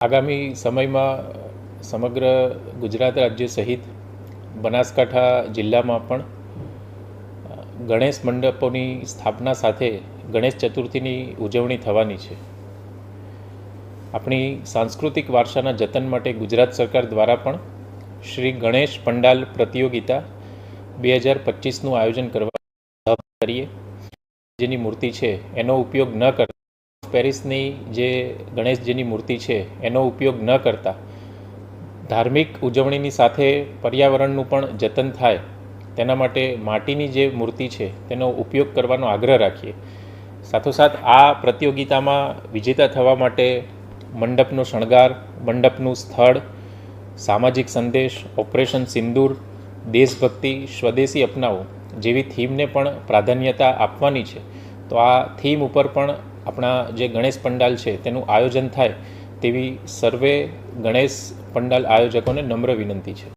આગામી સમયમાં સમગ્ર ગુજરાત રાજ્ય સહિત બનાસકાંઠા જિલ્લામાં પણ ગણેશ મંડપોની સ્થાપના સાથે ગણેશ ચતુર્થીની ઉજવણી થવાની છે. આપણી સાંસ્કૃતિક વારસાના જતન માટે ગુજરાત સરકાર દ્વારા પણ શ્રી ગણેશ પંડાલ પ્રતિયોગિતા બે હજાર પચીસનું આયોજન કરવા કરીએ. જેની મૂર્તિ છે, એનો ઉપયોગ ન કરતા પેરિસની જે ગણેશજીની મૂર્તિ છે, એનો ઉપયોગ ન કરતા. ધાર્મિક ઉજવણીની સાથે પર્યાવરણનું પણ જતન થાય. તેના માટે માટીની જે મૂર્તિ છે, તેનો ઉપયોગ કરવાનો આગ્રહ રાખીએ. સાથોસાથ આ પ્રતિયોગિતામાં વિજેતા થવા માટે મંડપનો શણગાર, મંડપનું સ્થળ, સામાજિક સંદેશ, ઓપરેશન સિંદૂર, દેશભક્તિ, સ્વદેશી અપનાવો જેવી થીમને પણ પ્રાધાન્યતા આપવાની છે. તો આ થીમ ઉપર પણ આપણા જે ગણેશ પંડાલ છે, તેનું આયોજન થાય તેવી સર્વે ગણેશ પંડાલ આયોજકોને નમ્ર વિનંતી છે.